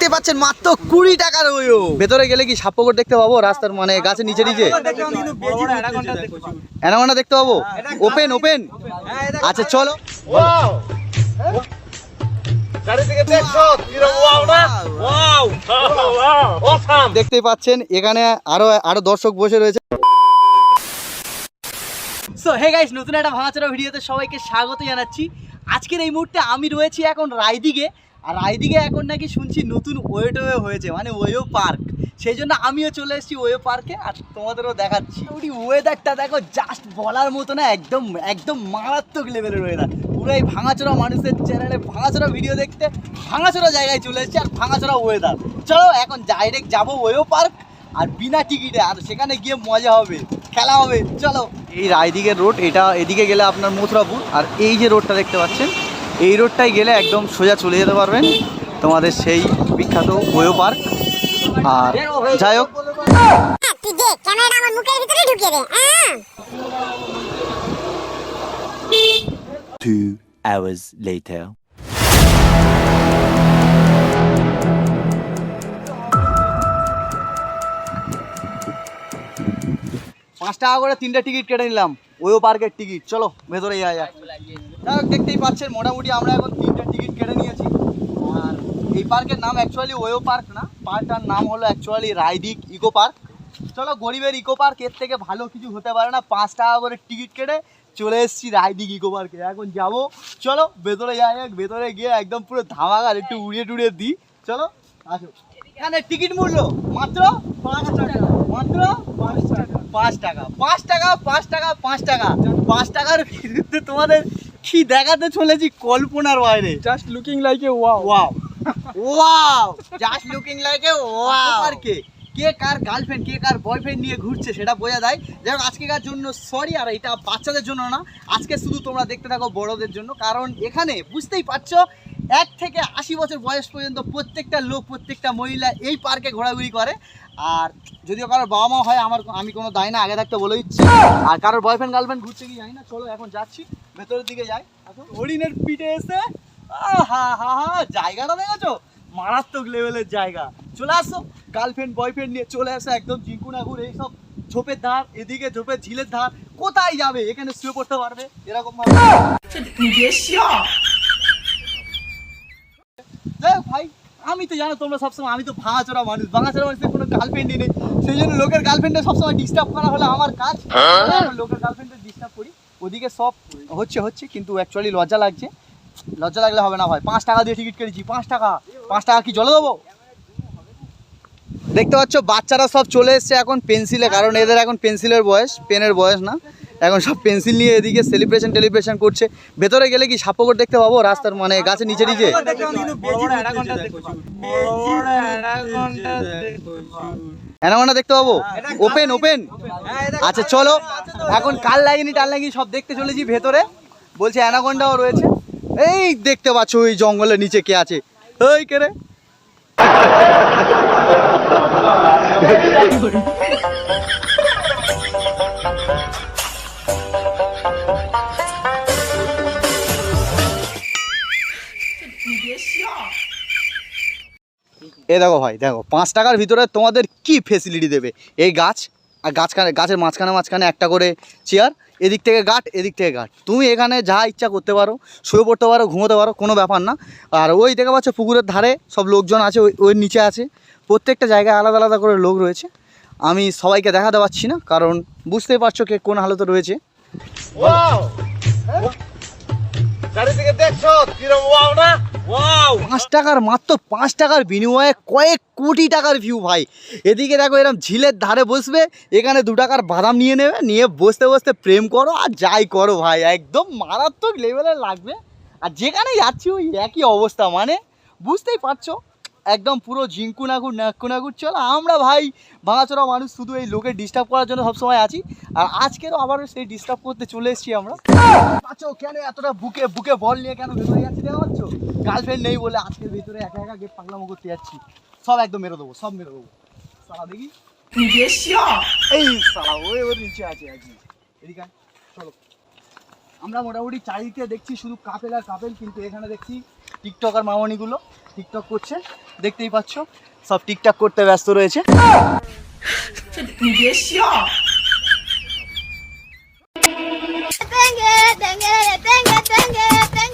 দেখতে পাচ্ছেন মাত্র কুড়ি টাকার ওয়ো। ভেতরে গেলে কি সাপ্পকর দেখতে পাবো? রাস্তার মানে গাছের নিচে নিচে? অ্যানাকোন্ডা দেখতে পাবো? Open open? আচ্ছা চলো। দেখতেই পাচ্ছেন, এখানে আরও আরও দর্শক বসে রয়েছে। সো হে গাইস নতুন একটা ভাঙাচোরা ভিডিওতে সবাইকে স্বাগত জানাচ্ছি। আজকের এই মুহূর্তে আমি রয়েছি এখন রায়দিকে আর রায়দিকে এখন নাকি শুনছি নতুন ওয়েটওয়ে হয়েছে মানে ওয়েও পার্ক। সেই জন্য আমিও চলে এসেছি ওয়েও পার্কে আর তোমাদেরও দেখাচ্ছি। ওই ওয়েদারটা দেখো জাস্ট বলার মতো না, একদম একদম মারাত্মক লেভেলের ওয়েদার পুরো এই ভাঙাচোরা মানুষের চ্যানেলে ভাঙাচোরা ভিডিও দেখতে, ভাঙাচোরা জায়গায় চলে এসেছি আর ভাঙাচোরা ওয়েদার চলো, এখন ডাইরেক্ট যাব ওয়েও পার্ক আর বিনা টিকিটে আর সেখানে গিয়ে মজা হবে, খেলা হবে। চলো। এই রায়দিকের রোড এটা এদিকে গেলে আপনার মথুরাপুর, আর এই যে রোডটা দেখতে পাচ্ছেন এই রোডটাই গেলে একদম সোজা চলে যেতে পারবেন। তোমাদের সেই বিখ্যাত ওয়ো পার্ক। আর যাই হোক। Two hours later. পাঁচ টাকা করে তিনটে টিকিট কেটে নিলাম। ওয়ো পার্কের টিকিট। চলো ভেতরে যাওয়া যাক যাই হোক, দেখতেই পাচ্ছেন, মোটামুটি আমরা এখন তিনটে টিকিট কেটে নিয়েছি। আর এই পার্কের নাম অ্যাকচুয়ালি ওয়ো পার্ক না, পার্কটার নাম হলো অ্যাকচুয়ালি রাইডিক ইকো পার্ক। চলো, গরিবের ইকো পার্ক, এর থেকে ভালো কিছু হতে পারে না, পাঁচ টাকা করে টিকিট কেটে চলে এসেছি রাইডিক ইকো পার্কে। এখন যাব, চলো, ভেতরে যাই যাক ভেতরে গিয়ে একদম পুরো ধামাকার একটু উড়িয়ে টুড়িয়ে দিই। চলো, আসো। এখানে টিকিট মূল্য, মাত্র পাঁচ টাকা, মাত্র পাঁচ টাকা পাঁচ টাকা পাঁচ টাকা পাঁচ টাকা পাঁচ টাকা। পাঁচ টাকার বিরুদ্ধে তোমাদের কি দেখাতে চলেছি কল্পনার বাইরে। Just looking like a wow. Wow wow just looking like a wow আর কে? কে কার গার্লফ্রেন্ড কে কার বয়ফ্রেন্ড নিয়ে ঘুরছে সেটা বোঝা যায়। যাই হোক আজকেকার জন্য সরি আর এটা বাচ্চাদের জন্য না। আজকে শুধু তোমরা দেখতে থাকো বড়দের জন্য কারণ এখানে বুঝতেই পারছ এক থেকে আশি বছর বয়স পর্যন্ত প্রত্যেকটা লোক প্রত্যেকটা মহিলা এই পার্কে ঘোরাঘুরি করে। আর যদিও কারোর বাবা মা হয় আমার আমি কোনো দায় না আগে থাকতে বলে দিচ্ছি। আর কারোর বয়ফ্রেন্ড গার্লফ্রেন্ড ঘুরছে কি যাই না চলো এখন যাচ্ছি। ভেতরের দিকে যাই। হরিণের পিঠে এসে আহা হা হা জায়গাটা দেখেছ? মারাত্মক লেভেলের জায়গা। চলে আসো গার্লফ্রেন্ড বয়ফ্রেন্ড নিয়ে চলে আসো একদম জিঙ্কুনাগুর এইসব ঝোপের ধার এদিকে ঝোপের ঝিলের ধার কোথায় যাবে? এখানে শুয়ে পড়তে পারবে? এরকম ভাই আমি তো জানো তোমরা সবসময় আমি তো ভাঙাচোরা মানুষ ভাঙাচোরা মানুষের কোনো গার্লফ্রেন্ডই নেই। সেই জন্য লোকের গার্লফ্রেন্ডে সবসময় ডিস্টার্ব করা হলো আমার কাজ। লোকের গার্লফ্রেন্ডে ডিস্টার্ব করি। ওদিকে সব হচ্ছে হচ্ছে কিন্তু অ্যাকচুয়ালি লজ্জা লাগছে। লজ্জা লাগলে হবে না ভাই। পাঁচ টাকা দিয়ে টিকিট কেটেছি পাঁচ টাকা। পাঁচ টাকা কি জলে দেবো? দেখতে পাচ্ছ বাচ্চারা সব চলে এসছে এখন পেন্সিলে কারণ এদের এখন পেন্সিলের বয়স পেনের বয়স না। এখন সব পেন্সিল নিয়ে এদিকে সেলিব্রেশন টেলিব্রেশন করছে। ভেতরে গেলে কি সাপ্পকর দেখতে পাবো? রাস্তার মানে গাছের নিচে নিচে? অ্যানাকোন্ডা দেখতে পাবো? ওপেন ওপেন আচ্ছা চলো। এখন কাল লাগেনি টাল লাগেনি সব দেখতে চলেছি ভেতরে। বলছে অ্যানাকোন্ডাও রয়েছে। এই দেখতে পাচ্ছ ওই জঙ্গলের নিচে কে আছে? এই কে রে? এ দেখো ভাই, দেখো, পাঁচ টাকার ভিতরে তোমাদের কি ফেসিলিটি দেবে? এই গাছ আর গাছখানে, গাছের মাঝখানে মাঝখানে একটা করে চেয়ার এদিক থেকে গাঠ এদিক থেকে গাঠ তুমি এখানে যা ইচ্ছা করতে পারো, শুয়ে পড়তে পারো, ঘুমোতে পারো, কোনো ব্যাপার না। আর ওই দেখে পাচ্ছ পুকুরের ধারে সব লোকজন আছে, ওই ওই নিচে আছে। প্রত্যেকটা জায়গায় আলাদা আলাদা করে লোক রয়েছে। আমি সবাইকে দেখাতে পারছি না, কারণ বুঝতেই পারছ কে কোন হালতে রয়েছে। পাঁচ টাকার, মাত্র পাঁচ টাকার বিনিময়ে কয়েক কোটি টাকার ভিউ ভাই। এদিকে দেখো এরকম ঝিলের ধারে বসবে, এখানে দু টাকার বাদাম নিয়ে নেবে, নিয়ে বসতে বসতে প্রেম করো আর যাই করো ভাই, একদম মারাত্মক লেভেলের লাগবে। আর যেখানে যাচ্ছি ওই একই অবস্থা মানে বুঝতেই পারছ? একদম পুরো ঝিঙ্কুনাগুর নাকুনাগুর চলো আমরা ভাই ভাঙাচোরা মানুষ শুধু এই লোকে ডিস্টার্ব করার জন্য সবসময় আছি। আর আজকেরও আবারও সেই ডিস্টার্ব করতে চলে এসেছি আমরা। পাচ্ছ কেন এতটা বুকে বুকে বল নিয়ে কেন ভেতরে যাচ্ছি দেখতে পাচ্ছ? গার্লফ্রেন্ড নেই বলে আজকের ভিতরে একা একা গিয়ে পাগলামো করতে যাচ্ছি। সব একদম মেরে দেবো সব মেরে দেবো। সারা দেখি। এই সারা ওই ওর নিচে আছে একদিন এদিকে চলো। আমরা মোটামুটি চারিদিকে দেখছি শুধু কাপেল আর কাপেল কিন্তু এখানে দেখছি টিকটক আর মামনিগুলো টিকটক করছে। দেখতেই পাচ্ছ সব টিকটক করতে ব্যস্ত রয়েছে।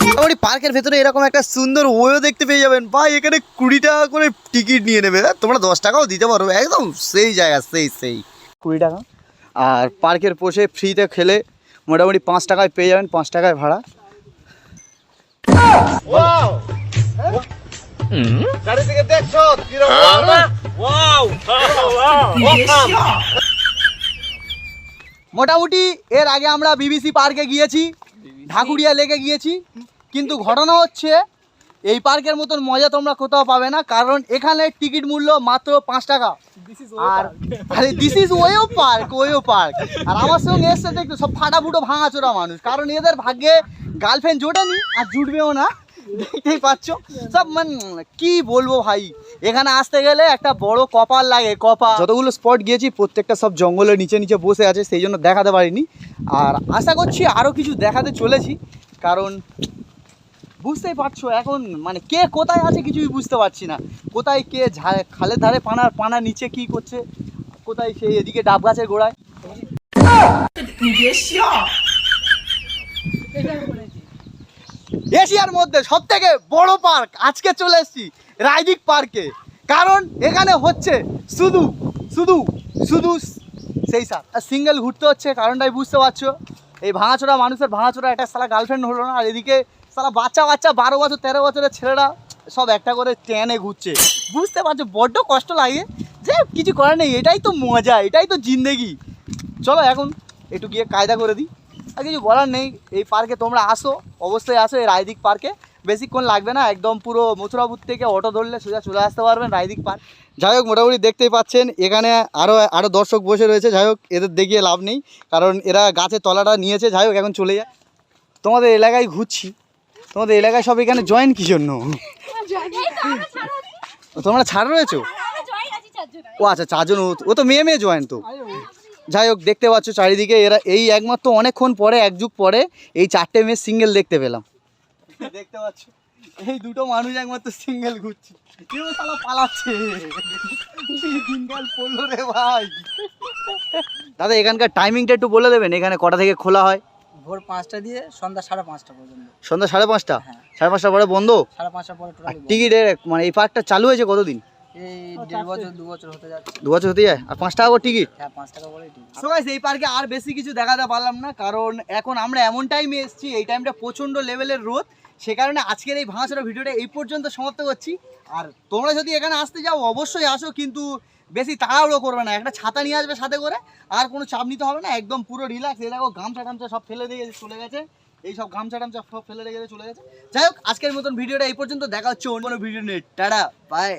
মোটামুটি পার্কের ভেতরে এরকম একটা সুন্দর ওয়েও দেখতে পেয়ে যাবেন। ভাই এখানে কুড়ি টাকা করে টিকিট নিয়ে নেবে। তোমরা দশ টাকাও দিতে পারো। একদম সেই জায়গা সেই সেই। কুড়ি টাকা? আর পার্কের পোষে ফ্রিতে খেলে মোটামুটি পাঁচ টাকায় পেয়ে যাবেন, পাঁচ টাকায় ভাড়া। মোটামুটি এর আগে আমরা বিবিসি পার্কে গিয়েছি, ঢাকুরিয়া লেকে গিয়েছি। কিন্তু ঘটনা হচ্ছে এই পার্কের মতন মজা তোমরা কোথাও পাবে না কারণ এখানে টিকিট মূল্য মাত্র পাঁচ টাকা। আর আরে দিস ইজ ওয়েও পার্ক ওয়েও পার্ক। আর আমার সঙ্গে এসছে দেখতে সব ফাটা ফাটাফুটো ভাঙাচোরা মানুষ। কারণ এদের ভাগ্যে গার্লফ্রেন্ড জোটেনি আর জুটবেও না। দেখতেই পাচ্ছ? সব মানে কি বলব ভাই? এখানে আসতে গেলে একটা বড় কপাল লাগে কপাল। যতগুলো স্পট গিয়েছি প্রত্যেকটা সব জঙ্গলের নিচে নিচে বসে আছে সেই জন্য দেখাতে পারিনি। আর আশা করছি আরও কিছু দেখাতে চলেছি কারণ বুঝতেই পারছ এখন মানে কে কোথায় আছে কিছুই বুঝতে পারছি না। কোথায় কে খালের ধারে পানার পানা নিচে কি করছে, কোথায় সেই এদিকে ডাব গাছের গোড়ায়। এশিয়ার মধ্যে সব থেকে বড় পার্ক আজকে চলে এসছি রায়দিক পার্কে। কারণ এখানে হচ্ছে শুধু শুধু শুধু সেই সার। আর সিঙ্গেল ঘুরতে হচ্ছে, কারণটাই বুঝতে পারছ। এই ভাঙাচোরা, মানুষের ভাঙাচোরা, একটা সালা গার্লফ্রেন্ড হলো না, আর এদিকে সালা বাচ্চা বাচ্চা, বারো বছর, তেরো বছরের ছেলেরা সব একটা করে ট্রেনে ঘুরছে। বুঝতে পারছ, বড্ড কষ্ট লাগে। যে কিছু করার নেই, এটাই তো মজা, এটাই তো জিন্দেগি। চলো এখন একটু গিয়ে কায়দা করে দিই। আর কিছু বলার নেই, এই পার্কে তোমরা আসো, অবশ্যই আসো এই রায়দিক পার্কে। বেশিক্ষণ লাগবে না, একদম পুরো মথুরাপুর থেকে অটো ধরলে সোজা চলে আসতে পারবেন রায়দিক পার্ক। যাই হোক, মোটামুটি দেখতেই পাচ্ছেন, এখানে আরও আরও দর্শক বসে রয়েছে। যাই হোক, এদের দেখিয়ে লাভ নেই, কারণ এরা গাছের তলাটা নিয়েছে। যাই হোক, এখন চলে যায় তোমাদের এলাকায় ঘুরছি। তোমাদের এলাকায় সব এখানে জয়েন কি জন্য? তোমরা ছাড় রয়েছো? ও আচ্ছা চারজন ও- তো মেয়ে মেয়ে জয়েন তো। যাই হোক, দেখতে পাচ্ছ চারিদিকে, এরা এই একমাত্র অনেকক্ষণ পরে, এক যুগ পরে, এই চারটে মেয়ে সিঙ্গেল দেখতে পেলাম। দেখতে পাচ্ছ? এই দুটো মানুষ একমাত্র সিঙ্গেল ঘুরছে। কেউ সালা পালাচ্ছে। ভাই। দাদা, এখানকার টাইমিংটা একটু বলে দেবেন, এখানে কটা থেকে খোলা হয়? ভোর পাঁচটা দিয়ে সন্ধ্যা সাড়ে পাঁচটা পর্যন্ত। সন্ধ্যা সাড়ে পাঁচটা? হ্যাঁ। সাড়ে পাঁচটা পরে বন্ধ? সাড়ে পাঁচটা পরে আর টোটালি টিকিটের মানে এই পার্কটা চালু হয়েছে কতদিন? এই দেড় বছর দু বছর হতে যাচ্ছে। দু বছর হতে যায়। আর পাঁচ টাকা করে টিকিট? হ্যাঁ পাঁচ টাকা করে টিকিট। এই পার্কে আর বেশি কিছু দেখাতে পারলাম না কারণ এখন আমরা এমন টাইমে এসেছি এই টাইমটা প্রচণ্ড লেভেলের রোদ। সে কারণে আজকের এই ভাঙাচোরা ভিডিওটা এই পর্যন্ত সমাপ্ত করছি। আর তোমরা যদি এখানে আসতে যাও, অবশ্যই আসো, কিন্তু বেশি তাড়াহুড়ো করবে না। একটা ছাতা নিয়ে আসবে সাথে করে, আর কোনো চাপ নিতে হবে না। একদম পুরো রিল্যাক্স এই দেখো, গামছা টামছা সব ফেলে দিয়ে চলে গেছে। এই সব গামছা টামছা সব ফেলে রেখে চলে গেছে। যাই হোক, আজকের মতন ভিডিওটা এই পর্যন্ত। দেখা হচ্ছে অন্য ভিডিও নেই টাটা বাই